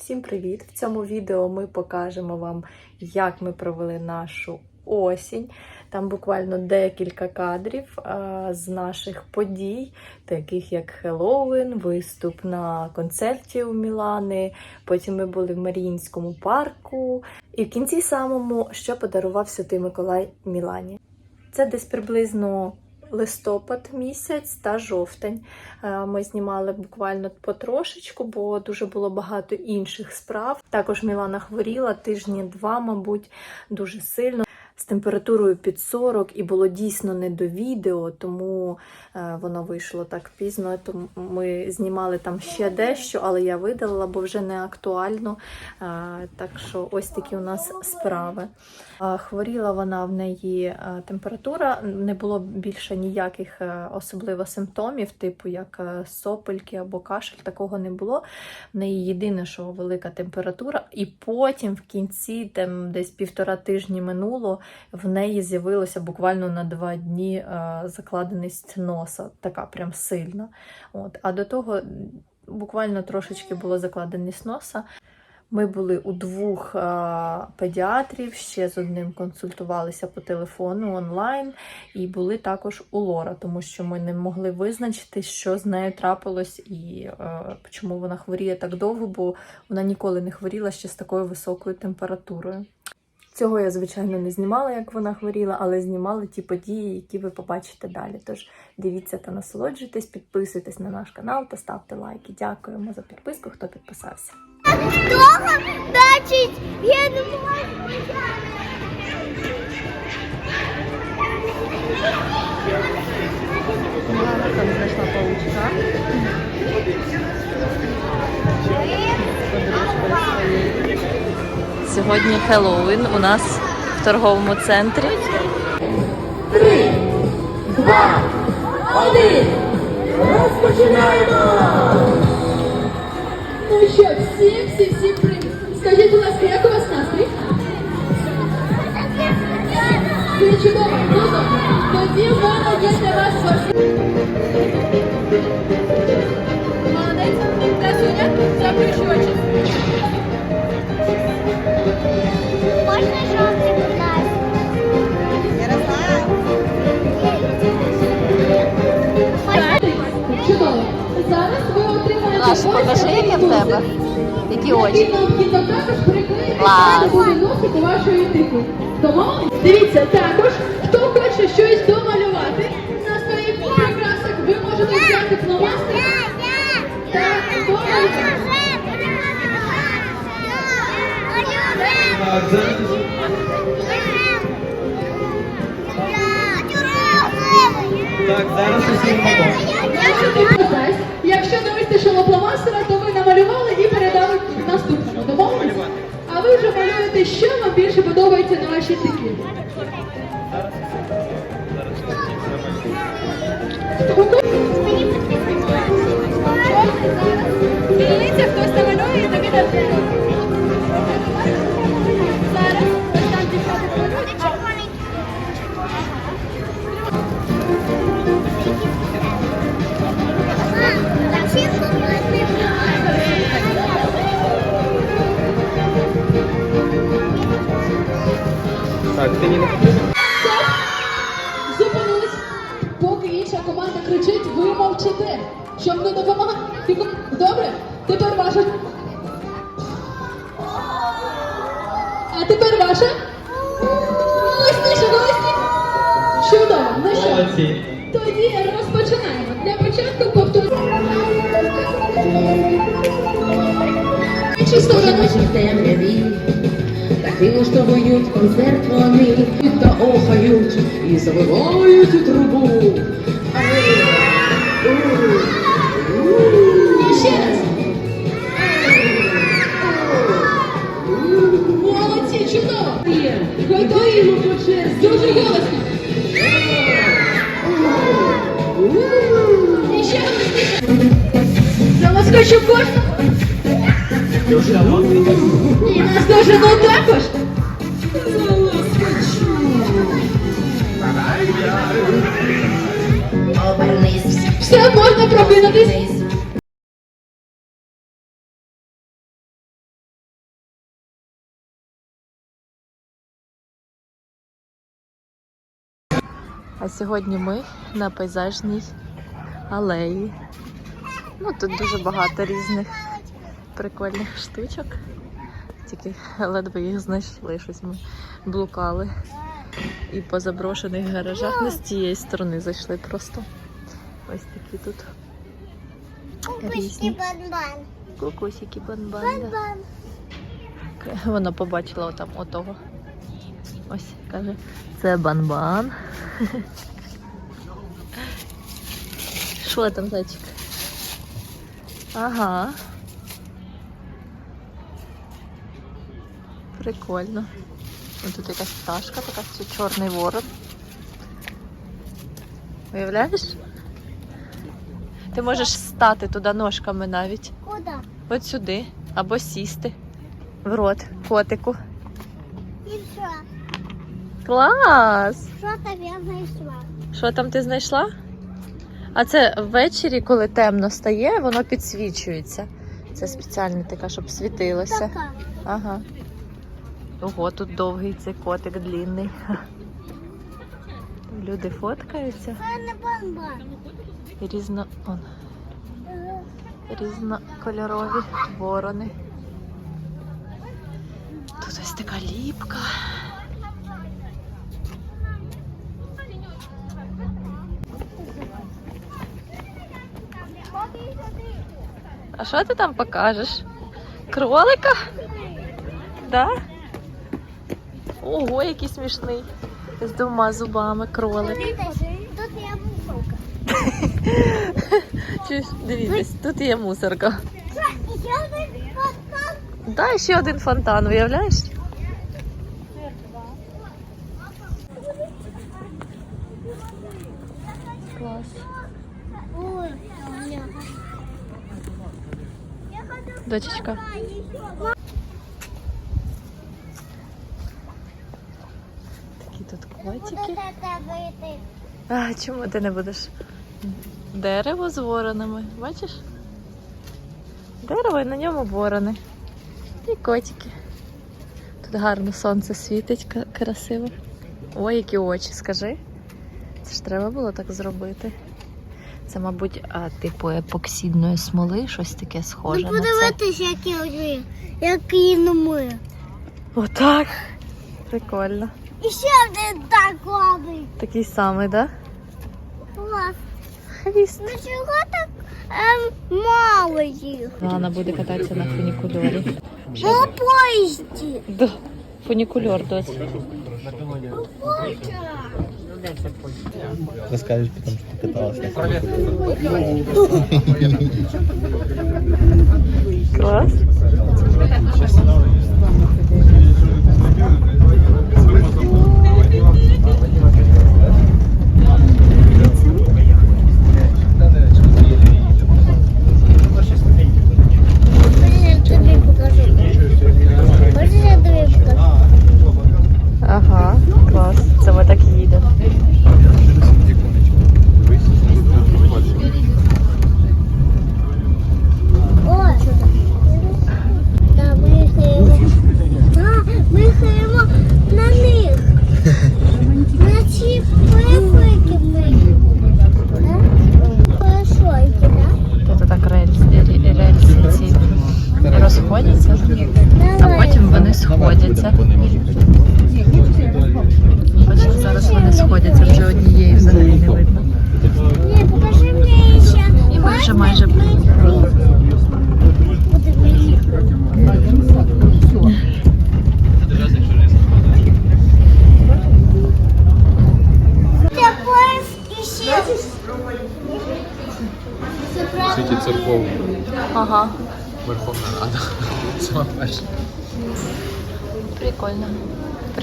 Всім привіт! В цьому відео ми покажемо вам, як ми провели нашу осінь. Там буквально декілька кадрів а, з наших подій, таких як Хеллоуін, виступ на концерті у Мілани. Потім ми були в Маріїнському парку. І в кінці самому, що подарував Святий Миколай Мілані. Це десь приблизно листопад місяць та жовтень. Е, Ми знімали буквально потрошечку, бо дуже було багато інших справ. Також Мілана хворіла тижні два, мабуть, дуже сильно. З температурою під 40 і було дійсно не до відео, тому е, воно вийшло так пізно. Тому ми знімали там ще дещо, але я видалила, бо вже не актуально. Е, так що ось такі у нас справи. Е, Хворіла вона в неї температура, не було більше ніяких особливо симптомів, типу як сопельки або кашель, такого не було. В неї єдине, що велика температура, і потім в кінці, там десь півтора тижні минуло, в неї з'явилося буквально на два дні е, закладеність носа, така прям сильна. От. А до того буквально трошечки було закладеність носа. Ми були у двох е, педіатрів, ще з одним консультувалися по телефону онлайн, і були також у Лора, тому що ми не могли визначити, що з нею трапилось і е, чому вона хворіє так довго, бо вона ніколи не хворіла ще з такою високою температурою. Цього я, звичайно, не знімала, як вона хворіла, але знімала ті події, які ви побачите далі. Тож дивіться та насолоджуйтесь, підписуйтесь на наш канал та ставте лайки. Дякуємо за підписку, хто підписався. Значить, я не там знайшла паучка. Сьогодні Хеллоуін у нас в торговому центрі. Три, два, один. Розпочинаємо! Ну що, всім, всім, всім привіт. Скажіть, будь ласка, як у вас настрій? Це чудово. Ну добре. Тоді в мене є для вас щось. Покажи, яке в тебе. Які очі. Клас. на вашої типу. Дивіться, також, хто хоче щось домалювати, на своїх прикрасах ви можете взяти фломастер. Так, зараз зараз. Якщо не вистачило фломастера, що вам більше подобається на вашій циклі. Кричить, ви мовчите. Щоб не допомагати. Добре, тепер ваша. А тепер ваша. Голосніше, голосніше. Чудово. Ну що, молодці. тоді розпочинаємо. Для початку повторюємо. сторону. Ночі в темряві, таки влаштовують концерт вони та охають і завивають у трубу. І ще раз. Молодці, чудово. Є. Готові? Дуже голосно. І ще голосніше. Залоскочу кожного. Дожину Дожину також. Все можна прокинутись. А сьогодні ми на пейзажній алеї. Ну, Тут дуже багато різних прикольних штучок. Тільки ледве їх знайшли, щось ми блукали. І по заброшених гаражах не з тієї сторони зайшли просто. Ось такі тут різні банбан. кукусики банбан. да. Банбан. Вона побачила отам отого. Ось, каже, це банбан. Що там, зайчик? Ага. Прикольно. Ось тут якась пташка така, це чорний ворон. Уявляєш? Ти можеш стати туди ножками навіть. Куда? От сюди. Або сісти в рот котику. І що? Клас! Що там я знайшла? Що там ти знайшла? А це ввечері, коли темно стає, воно підсвічується. Це спеціально така, щоб світилося. Така. Ага. Ого, тут довгий цей котик длінний. Люди фоткаються різно... Он, різнокольорові ворони. Тут ось така ліпка. А що ти там покажеш? Кролика? Да? Ого, який смішний. З двома зубами кролик. Тут є мусорка. Чуєш, дивіться, тут є мусорка. Що, ще один фонтан? Да, ще один фонтан, уявляєш? Клас. Дочечка. Такі тут Куди котики. А чому ти не будеш? Дерево з воронами, бачиш? Дерево і на ньому ворони. І котики. Тут гарно сонце світить, красиво. Ой, які очі, скажи. Це ж треба було так зробити. Це, мабуть, а, типу епоксидної смоли, щось таке схоже. Ну на це. подивитись, які вони, які ми. Отак. Прикольно. І ще один так робить. Такий самий, так? Клас. Да? Хвіст. Ну чого так ем, мало їх? Вона буде кататися на фунікульорі. На поїзді. Да. Фунікульор досі. Расскажешь потом, что ты каталась. Клас. Можна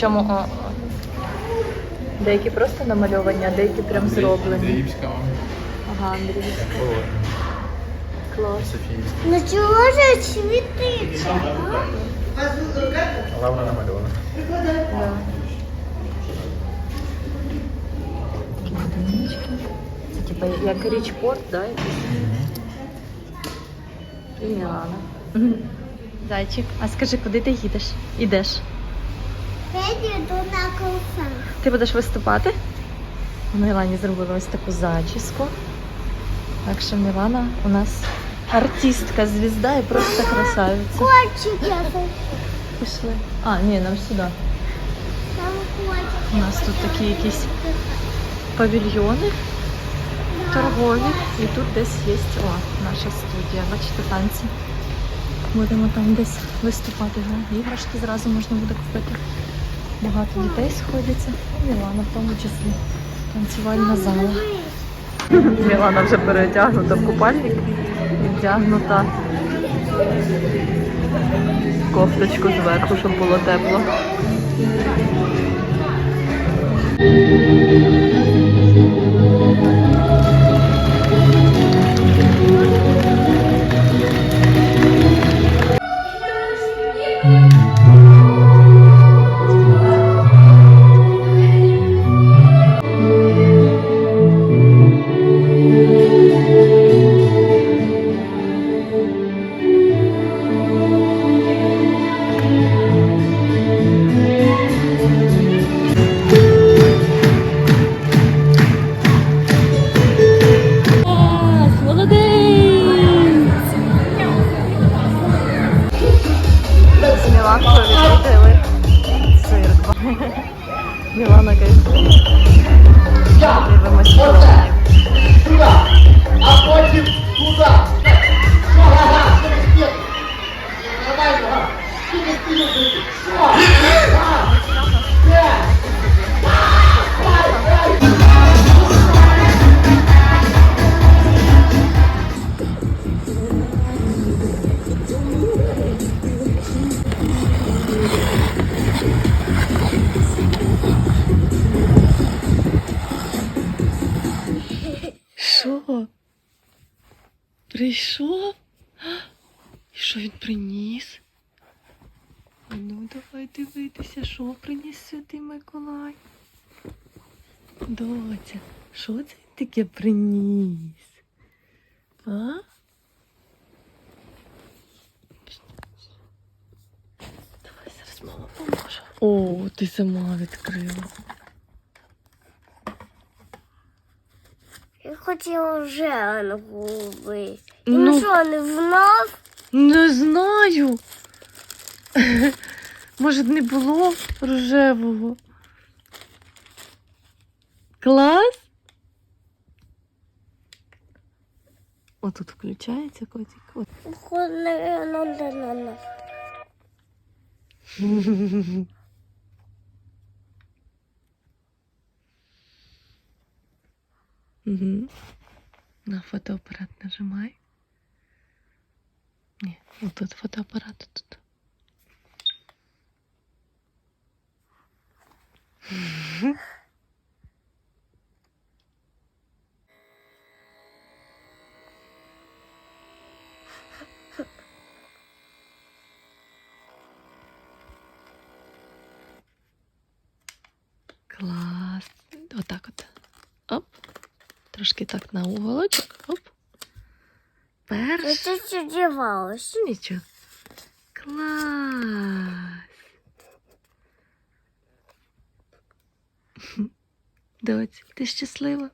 Причому о, о. деякі просто намальовані, а деякі прям зроблені. Андріївська, Ага, Андрійська. Клас. Софіївська. Ну чого ж світиться? Але вона намальована. Да. Такі будиночки. Це типа як річпорт, да? якийсь? І Мілана. Зайчик, а скажи, куди ти їдеш? Ідеш? Я йду на колесах. Ти будеш виступати? Мілані зробили ось таку зачіску. Так що Мілана у нас артистка, звізда і просто красавиця. Котик я Пішли. А, ні, нам сюди. У нас тут такі якісь павільйони торгові. І тут десь є о, наша студія. Бачите, танці. Будемо там десь виступати. Іграшки зразу можна буде купити. Багато дітей сходяться. Мілана в тому числі. Танцювальна зала. Мілана вже перетягнута в купальник і вдягнута кофточку зверху, щоб було тепло. Прийшов? І що він приніс? Ну, давай дивитися, що приніс Святий Миколай. Доця, що це він таке приніс? А? Давай зараз мама поможе. О, ти сама відкрила. Я хотіла вже губи. Ну. Ну що, не в нас? Не знаю. Може, не було рожевого. Клас. Отут включається котик. От. На нас. Угу. На фотоапарат нажимай. Ні, отут фотоапарат тут. Клас. Отак от. Оп. Трошки так на уголочок. Оп. Я Перш. тут одівалась. Нічого. Клас. Доць, ти щаслива?